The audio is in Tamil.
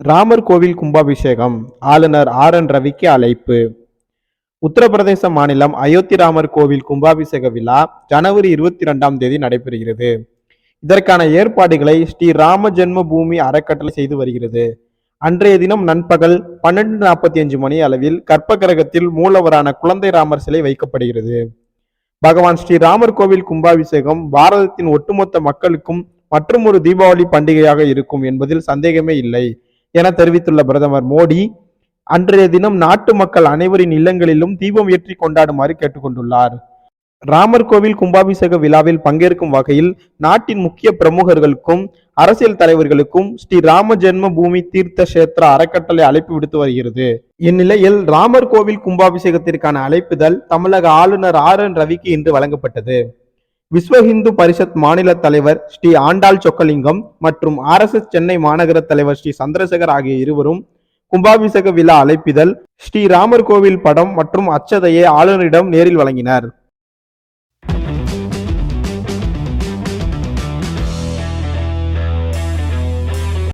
ராமர் கோவில் கும்பாபிஷேகம். ஆளுநர் ஆர் என் ரவிக்கு அழைப்பு. உத்தரப்பிரதேச மாநிலம் அயோத்தி ராமர் கோவில் கும்பாபிஷேக விழா ஜனவரி இருபத்தி ரெண்டாம் தேதி நடைபெறுகிறது. இதற்கான ஏற்பாடுகளை ஸ்ரீ ராம ஜென்ம பூமி அறக்கட்டளை செய்து வருகிறது. அன்றைய தினம் நண்பகல் பன்னெண்டு நாற்பத்தி அஞ்சு மணி அளவில் கற்பகிரகத்தில் மூலவரான குழந்தை ராமர் சிலை வைக்கப்படுகிறது. பகவான் ஸ்ரீ ராமர் கோவில் கும்பாபிஷேகம் பாரதத்தின் ஒட்டுமொத்த மக்களுக்கும் மற்றும் ஒரு தீபாவளி பண்டிகையாக இருக்கும் என்பதில் சந்தேகமே இல்லை. என தெரிவித்துள்ள பிரதமர் மோடி அன்றைய தினம் நாட்டு மக்கள் அனைவரின் இல்லங்களிலும் தீபம் ஏற்றி கொண்டாடுமாறு கேட்டுக்கொண்டுள்ளார். ராமர் கோவில் கும்பாபிஷேக விழாவில் பங்கேற்கும் வகையில் நாட்டின் முக்கிய பிரமுகர்களுக்கும் அரசியல் தலைவர்களுக்கும் ஸ்ரீ ராம ஜென்ம பூமி தீர்த்த கஷேத்ரா அறக்கட்டளை அழைப்பு விடுத்து வருகிறது. இந்நிலையில் ராமர் கோவில் கும்பாபிஷேகத்திற்கான அழைப்புதல் தமிழக ஆளுநர் ஆர் என் ரவிக்கு இன்று வழங்கப்பட்டது. விஸ்வ இந்து பரிஷத் மாநில தலைவர் ஸ்ரீ ஆண்டாள் சொக்கலிங்கம் மற்றும் ஆர் எஸ் எஸ் சென்னை மாநகர தலைவர் ஸ்ரீ சந்திரசேகர் ஆகிய இருவரும் கும்பாபிஷேக விழா அழைப்பிதழ் ஸ்ரீ ராமர் கோவில் படம் மற்றும் அச்சதையை ஆளுநரிடம் நேரில் வழங்கினர்.